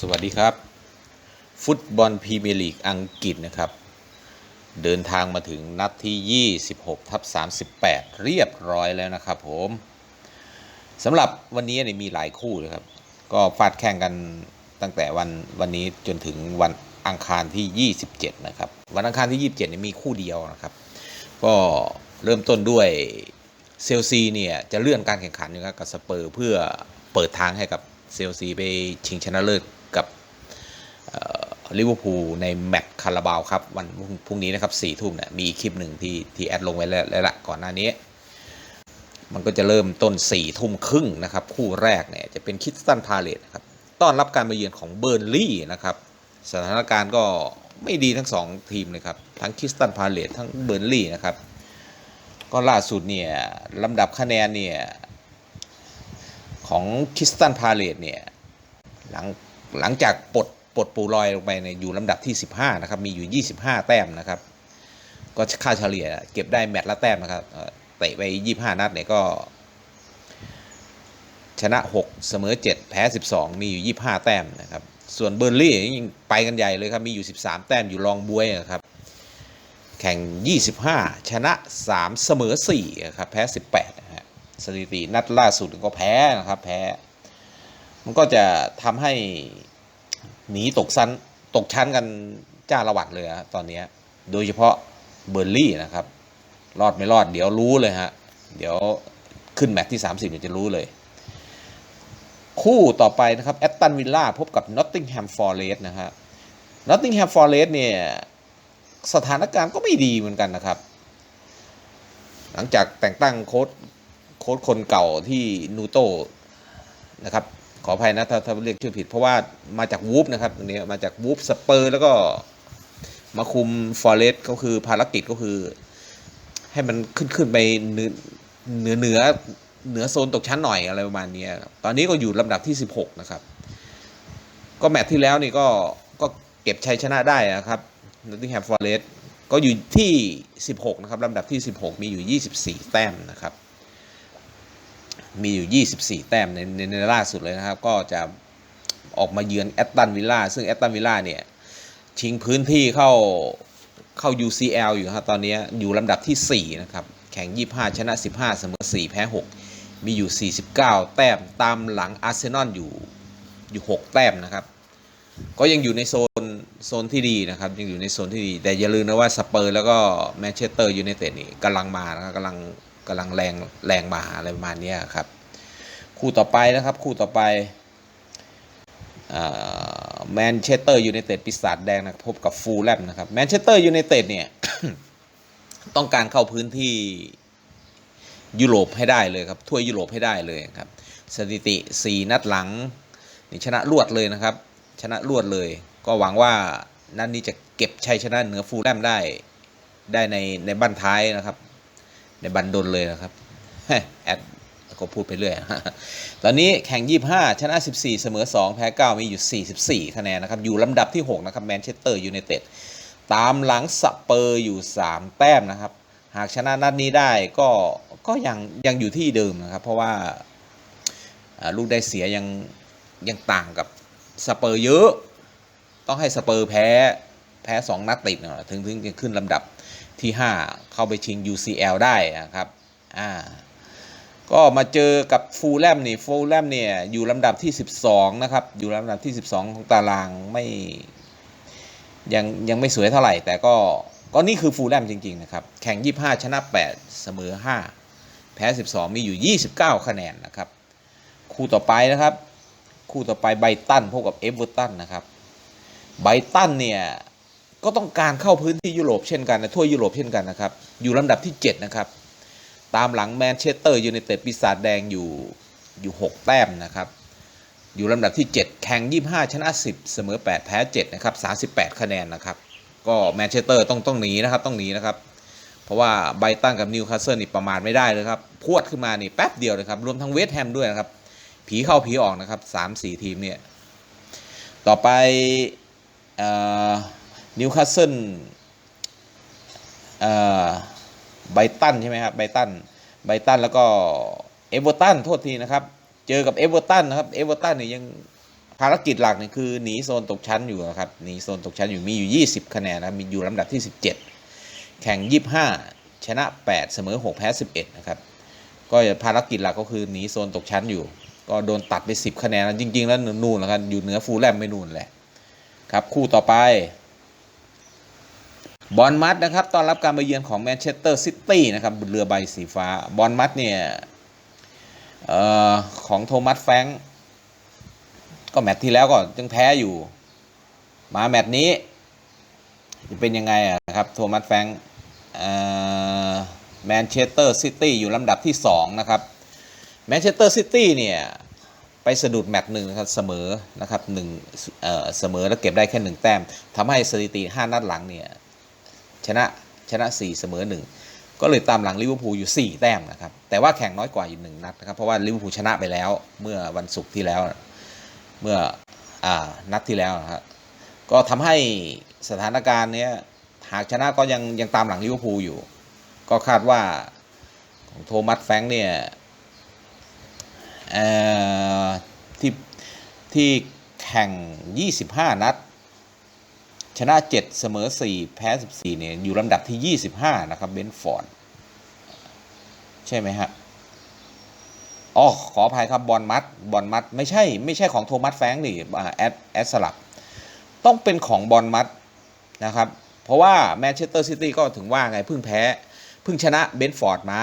สวัสดีครับ ฟุตบอลพรีเมียร์ลีกอังกฤษนะครับ เดินทางมาถึงนัดที่ 26 ทับ 38 เรียบร้อยแล้วนะครับผมสำหรับวันนี้เนี่ยมีหลายคู่เลยครับ ก็ฟาดแข่งกันตั้งแต่วันวันนี้จนถึงวันอังคารที่ 27 นะครับ วันอังคารที่ 27เนี่ยมีคู่เดียวนะครับ ก็เริ่มต้นด้วยเซลซีเนี่ยจะเลื่อนการแข่งขันนะครับกับสเปอร์เพื่อเปิดทางให้กับเซลซีไปชิงชนะเลิศ ลิเวอร์พูลในแมตช์คาราบาวครับ วันพรุ่งนี้นะครับสี่ทุ่มเนี่ยมีคลิปหนึ่งที่ที่แอดลงไว้แล้วแล้วละก่อนหน้านี้ มันก็จะเริ่มต้น4ี่ทุ่มครึ่งนะครับ คู่แรกเนี่ยจะเป็นคิสตันพาเลตครับต้อนรับการมาเยือนของเบอร์ลี่นะครับสถานการณ์ก็ไม่ดีทั้ง 2 ทีมเลยครับ ทั้งคิสตันพาเลตทั้งเบอร์ลี่นะครับ ก็ล่าสุดเนี่ยลำดับคะแนนเนี่ยของคิสตันพาเลตเนี่ยหลังหลังจากปลด ปลดปูลอยลงไปในยอยู่ลำดับที่ 15 นะครับ มีอยู่ 25 แต้มนะครับ ก็ค่าเฉลี่ยเก็บได้แมตช์ละแต้มนะครับเตะไป 25 นัดเนี่ยก็ ชนะ 6 เสมอ 7 แพ้ 12 มีอยู่ 25 แต้มนะครับ ส่วนเบอร์ลี่ยิงไปกันใหญ่เลยครับ มีอยู่ 13 แต้มอยู่รองบวยนะครับ แข่ง 25 ชนะ 3 เสมอ4ครับ แพ้ 18นะฮะสถิตินัดล่าสุดก็แพ้นะครับ แพ้ มันก็จะทำให้ หนีตกชั้นตกชั้นกันจ้าละวัดเลยฮะตอนนี้โดยเฉพาะเบอร์ลี่นะครับ รอดไม่รอดเดี๋ยวรู้เลยฮะเดี๋ยวขึ้นแมตช์ที่ 30เนี่ยวจะรู้เลย คู่ต่อไปนะครับแอตตันวิลล่าพบกับนอตติงแฮมฟอร์เรสนะฮะนอตติงแฮมฟอร์เรสเนี่ยสถานการณ์ก็ไม่ดีเหมือนกันนะครับ หลังจากแต่งตั้งโค้ดโค้ดคนเก่าที่นูโตนะครับ ขออภัยนะถ้าถ้าเรียกชื่อผิด เพราะว่ามาจากวูฟนะครับอันนี้มาจากวูฟสเปอร์แล้วก็มาคุมฟอเรสต์ก็คือภารกิจก็คือ ให้มันขึ้นขึ้นไปเหนือเหนือเหนือเหนือโซนตกชั้นหน่อยอะไรประมาณนี้ตอนนี้ก็อยู่ลำดับที่ 16 นะครับ ก็แมตช์ที่แล้วนี่ก็ก็เก็บชัยชนะได้นะครับนอตติงแฮมฟอเรสต์ก็อยู่ที่ 16 นะครับลำดับที่ 16 มีอยู่ 24 แต้มนะครับ มีอยู่ 24 แต้มในในในล่าสุดเลยนะครับ ก็จะออกมาเยือนแอตตันวิลล่าซึ่งแอตตันวิลล่าเนี่ย ชิงพื้นที่เข้าเข้า UCL อยู่ครับตอนนี้อยู่ลำดับที่ 4 นะครับ แข่ง 25 ชนะ 15 เสมอ 4 แพ้ 6 มีอยู่ 49 แต้มตามหลังอาร์เซนอลอยู่อยู่ 6 แต้มนะครับ ก็ยังอยู่ในโซนโซนที่ดีนะครับ ยังอยู่ในโซนที่ดี แต่อย่าลืมนะว่าสเปอร์แล้วก็แมนเชสเตอร์ยูไนเต็ดนี่กำลังมานะครับกำลัง กำลังแรงแรงมาอะไรประมาณนี้ครับ คู่ต่อไปนะครับ คู่ต่อไปแมนเชสเตอร์ยูไนเต็ดปีศาจแดงนะครับพบกับฟูลแลมนะครับแมนเชสเตอร์ยูไนเต็ดเนี่ยต้องการเข้าพื้นที่ยุโรปให้ได้เลยครับทั่วยุโรปให้ได้เลยครับ สถิติ 4 นัดหลังนี่ชนะรวดเลยนะครับ ชนะรวดเลย ก็หวังว่านัดนนี้จะเก็บชัยชนะเหนือฟูลแลมได้ได้ในในบั้นท้ายนะครับ บันดลเลยนะครับแอดก็พูดไปเรื่อย ตอนนี้แข่ง 25 ชนะ 14 เสมอ 2 แพ้ 9 มีอยู่ 44 คะแนนนะครับ อยู่ลำดับที่ 6 นะครับแมนเชสเตอร์ยูไนเต็ดตามหลังสเปอร์อยู่ 3 แต้มนะครับ หากชนะนัดนี้ได้ก็ก็ยังยังอยู่ที่เดิมนะครับ เพราะว่าลูกได้เสียยังยังต่างกับสเปอร์เยอะ ต้องให้สเปอร์แพ้แพ้ 2 นัดติดถึงถึงจะขึ้นลำดับ ที่ 5 เข้าไปชิง UCL ได้นะครับอ่าก็มาเจอกับฟูลแลมนี่ฟูลแลมเนี่ยอยู่ลำดับที่ 12 นะครับ อยู่ลำดับที่ 12 ของตารางไม่ยังยังไม่สวยเท่าไหร่ แต่ก็ก็นี่คือฟูลแลมจริง ๆ นะครับ แข่ง 25 ชนะ 8 เสมอ 5 แพ้ 12 มีอยู่ 29 คะแนนนะครับ คู่ต่อไปนะครับ คู่ต่อไปไบตันพบกับเอเวอร์ตันนะครับไบตันเนี่ย ก็ต้องการเข้าพื้นที่ยุโรปเช่นกันนะทั่วยุโรปเช่นกันนะครับ อยู่ลำดับที่ 7 นะครับ ตามหลังแมนเชสเตอร์ยูไนเต็ดปีศาจแดงอยู่อยู่ 6 แต้มนะครับ อยู่ลำดับที่ 7 แข่ง 25 ชนะ 10 เสมอ 8 แพ้ 7 นะครับ 38 คะแนนนะครับ ก็แมนเชสเตอร์ต้องต้องหนีนะครับต้องหนีนะครับ เพราะว่าไบตันกับนิวคาสเซิลนี่ประมาทไม่ได้เลยครับ พวดขึ้นมานี่แป๊บเดียวเลยครับ รวมทั้งเวสต์แฮมด้วยนะครับ ผีเข้าผีออกนะครับ 3-4 ทีมเนี่ย ต่อไปเอ่อ นิวคาสเซิลไบตันใช่ไหมครับไบตันไบตันแล้วก็เอเวอร์ตันโทษทีนะครับ เจอกับเอเวอร์ตันนะครับเอเวอร์ตันเนี่ยยังภารกิจหลักเนี่ยคือหนีโซนตกชั้นอยู่นะครับหนีโซนตกชั้นอยู่มีอยู่ 20 คะแนนนะมีอยู่ลำดับที่ 17 แข่ง 25 ชนะ 8 เสมอ 6 แพ้ 11 นะครับ ก็ภารกิจหลักก็คือหนีโซนตกชั้นอยู่ ก็โดนตัดไป 10 คะแนนนะจริง ๆ แล้วนู่นแล้วกันอยู่เหนือฟูลแลมไม่นู่นแหละครับคู่ต่อไป บอลมัดนะครับต้อนรับการมาเยือนของแมนเชสเตอร์ซิตี้นะครับเรือใบสีฟ้าบอลมัดเนี่ยออของโทมัสแฟงก็แมตช์ที่แล้วก็ยังแพ้อยู่ มาแมตช์นี้ จะเป็นยังไงอะครับโทมัสแฟงแมนเชสเตอร์ซิตี้อยู่ลำดับที่ 2 นะครับแมนเชสเตอร์ซิตี้เนี่ยไปสะดุดแมตช์หนึ่งนะครับเสมอนะครับหนึ่งเเสมอแล้วเก็บได้แค่หนึ่งแต้มทำให้สถิติ 5 นัดหลังเนี่ย ชนะชนะ 4 เสมอ 1 ก็เลยตามหลังลิเวอร์พูลอยู่ 4 แต้มนะครับ แต่ว่าแข่งน้อยกว่าอยู่1นัดนะครับ เพราะว่าลิเวอร์พูลชนะไปแล้วเมื่อวันศุกร์ที่แล้ว เมื่ออ่นัดที่แล้วนะครับก็ทำให้สถานการณ์เนี้ยหากชนะก็ยังยังตามหลังลิเวอร์พูลอยู่ ก็คาดว่าของโทมัสแฟงเนี่ยเอ่อที่ที่แข่ง 25 นัด ชนะ 7 เสมอ 4 แพ้ 14 เนี่ย อยู่ลำดับที่ 25 นะครับ เบนฟอร์ด ใช่ไหมฮะอ๋อขออภัยครับ บอลมัด บอลมัด ไม่ใช่ ไม่ใช่ของโทมัสแฟงนี่อ่าแอดแอดสลับ ต้องเป็นของบอลมัดนะครับ เพราะว่าแมนเชสเตอร์ซิตี้ก็ถึงว่าไง เพิ่งแพ้ เพิ่งชนะเบนฟอร์ดมา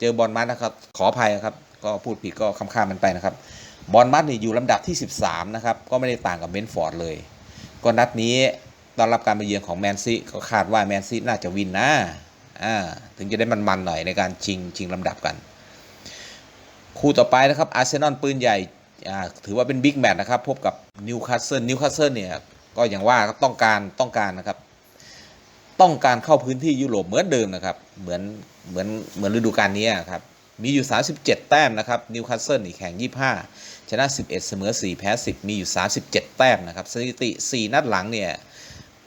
เจอบอลมัดนะครับ ขออภัยครับ ก็พูดผิดก็คำข้ามมันไปนะครับ บอลมัดนี่อยู่ลำดับที่ 13 นะครับ ก็ไม่ได้ต่างกับเบนฟอร์ดเลย ก็นัดนี้ ต้อนรับการมาเยือนของแมนซีก็คาดว่าแมนซีน่าจะวินนะอ่าถึงจะได้มันๆหน่อยในการชิงชิงลำดับกัน คู่ต่อไปนะครับอาร์เซนอลปืนใหญ่อ่าถือว่าเป็นบิ๊กแมตช์นะครับพบกับนิวคาสเซิลนิวคาสเซิลเนี่ยก็อย่างว่าต้องการต้องการนะครับต้องการเข้าพื้นที่ยุโรปเหมือนเดิมนะครับ เหมือนเหมือนเหมือนฤดูกาลนี้ครับ มีอยู่ 37 แต้มนะครับนิวคาสเซิลนี่แข่ง 25 ชนะ 11 เสมอ 4 แพ้ 10 มีอยู่ 37 แต้มนะครับ สถิติ 4 นัดหลังเนี่ย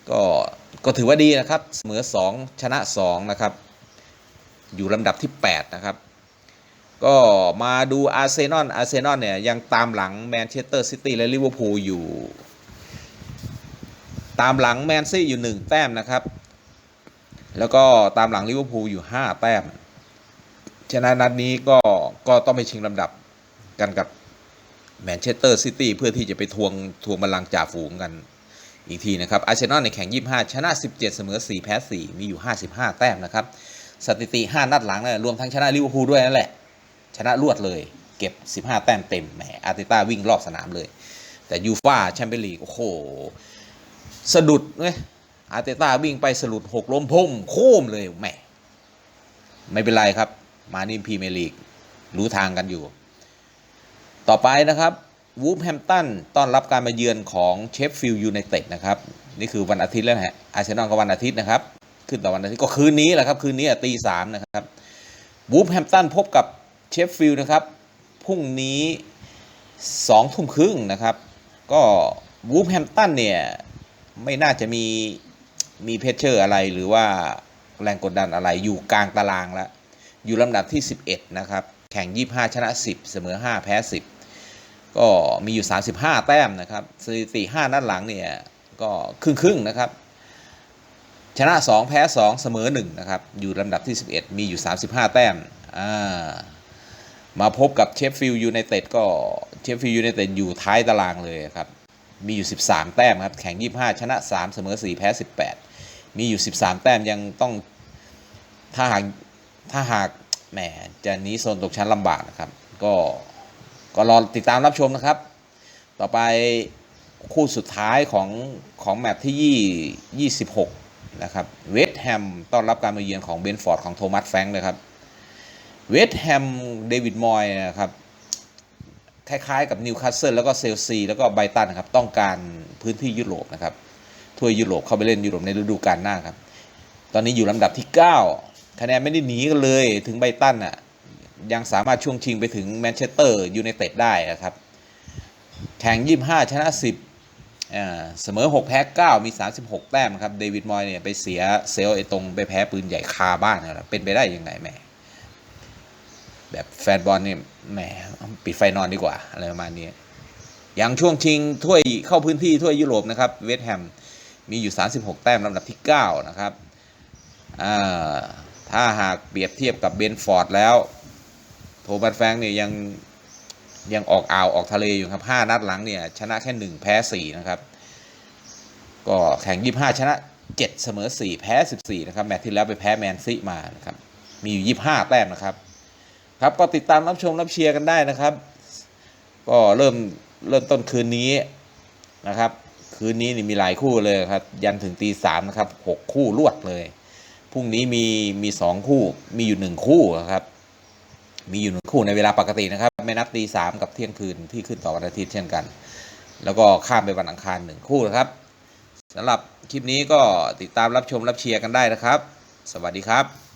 ก็ก็ถือว่าดีนะครับเสมอ 2 ชนะ 2 นะครับ อยู่ลำดับที่ 8 นะครับ ก็มาดูอาร์เซนอลอาร์เซนอลเนี่ย ยังตามหลังแมนเชสเตอร์ซิตี้และลิเวอร์พูลอยู่ ตามหลังแมนซีอยู่ 1 แต้มนะครับ แล้วก็ตามหลังลิเวอร์พูลอยู่ 5 แต้ม ฉะนั้นนัดนี้ก็ก็ต้องไปชิงลำดับกันกับแมนเชสเตอร์ซิตี้เพื่อที่จะไปทวงทวงบัลลังก์จ่าฝูงกัน อีกทีนะครับอาร์เซนอลในแข่ง 25 ชนะ 17 เสมอ 4 แพ้ 4 มีอยู่ 55 แต้มนะครับ สถิติ 5 นัดหลังเนี่ยรวมทั้งชนะลิเวอร์พูลด้วยนั่นแหละ ชนะรวดเลย เก็บ 15 แต้มเต็มแหมอาร์เตต้าวิ่งรอบสนามเลย แต่ยูฟ่าแชมเปี้ยนลีกโอ้โหสะดุดเว้ยอาร์เตต้าวิ่งไปสะดุดหกล้มพุ่มโค้มเลยแหมไม่เป็นไรครับ มานี่พรีเมลีกรู้ทางกันอยู่ ต่อไปนะครับ วูฟแฮมตันต้อนรับการมาเยือนของเชฟฟิลด์ยูไนเต็ดนะครับ นี่คือวันอาทิตย์แล้วนะฮะอาร์เซนอลก็วันอาทิตย์นะครับ ขึ้นต่อวันอาทิตย์ก็คืนนี้แหละครับ คืนนี้ตีสามนะครับวูฟแฮมตันพบกับเชฟฟิลด์นะครับพรุ่งนี้สองทุ่มครึ่งนะครับ ก็วูฟแฮมตันเนี่ย ไม่น่าจะมีมีเพชเชอร์อะไรหรือว่าแรงกดดันอะไรอยู่กลางตารางแล้ว อยู่ลำดับที่ 11 นะครับ แข่ง 25 ชนะ 10 เสมอ 5 แพ้ 10 ก็มีอยู่ 35 แต้มนะครับสถิติ5นัดหลังเนี่ยก็ครึ่งครึ่งๆนะครับ ชนะ 2 แพ้ 2 เสมอ1นะครับ อยู่ลำดับที่ 11 มีอยู่ 35 แต้มอ่ามาพบกับเชฟฟิลด์ยูไนเต็ดก็เชฟฟิลด์ยูไนเต็ดอยู่ท้ายตารางเลยครับ มีอยู่ 13 แต้มครับ แข่ง 25 ชนะ 3 เสมอ 4 แพ้ 18 มีอยู่ 13 แต้มยังต้องถ้าหากถ้าหากแหมจะหนีโซนตกชั้นลำบากนะครับ ก็ ก็รอติดตามรับชมนะครับ ต่อไปคู่สุดท้ายของของแมตช์ที่ 26 นะครับ เวสต์แฮมต้อนรับการมาเยือนของเบนฟอร์ดของโทมัสแฟรงค์นะครับ เวสต์แฮมเดวิดมอยนะครับ คล้ายๆกับนิวคาสเซิลแล้วก็เซลซี แล้วก็ไบตันนะครับ ต้องการพื้นที่ยุโรปนะครับทัวร์ยุโรปเข้าไปเล่นยุโรปในฤดูกาลหน้าครับ ตอนนี้อยู่ลำดับที่ 9 คะแนนไม่ได้หนีกันเลยถึงไบตันอะ ยังสามารถช่วงชิงไปถึงแมนเชสเตอร์ยูไนเต็ดได้นะครับ แข่ง 25 ชนะ 10 เสมอ 6 แพ้ 9 มี 36 แต้มครับ เดวิดมอยเนี่ยไปเสียเซลไอตรงไปแพ้ปืนใหญ่คาบ้านนะครับเป็นไปได้ยังไงแม่แบบแฟนบอลเนี่ยแหมปิดไฟนอนดีกว่า อะไรประมาณนี้ อย่างช่วงชิงถ้วยเข้าพื้นที่ถ้วยยุโรปนะครับ เวสต์แฮมมีอยู่ 36 แต้มลำดับที่ 9 นะครับ ถ้าหากเปรียบเทียบกับเบนฟอร์ดแล้ว โทบันแฟงเนี่ยยังยังออกอ่าวออกทะเลอยู่ครับ5นัดหลังเนี่ยชนะแค่1แพ้4นะครับ ก็แข่ง25ชนะ7เสมอ4แพ้14นะครับ แมตช์ที่แล้วไปแพ้แมนซีมานะครับ มีอยู่25แต้มนะครับ ครับก็ติดตามรับชมรับเชียร์กันได้นะครับ ก็เริ่มเริ่มต้นคืนนี้นะครับ คืนนี้นี่มีหลายคู่เลยครับ ยันถึงตีสามนะครับหกคู่รวดเลยพรุ่งนี้มีมีสองคู่มีอยู่หนึ่งคู่นะครับ มีอยู่หนึ่งคู่ในเวลาปกตินะครับ ไม่นับตีสามกับเที่ยงคืนที่ขึ้นต่อวันอาทิตย์เช่นกัน แล้วก็ข้ามไปวันอังคารหนึ่งคู่นะครับสำหรับคลิปนี้ก็ติดตามรับชมรับเชียร์กันได้นะครับ สวัสดีครับ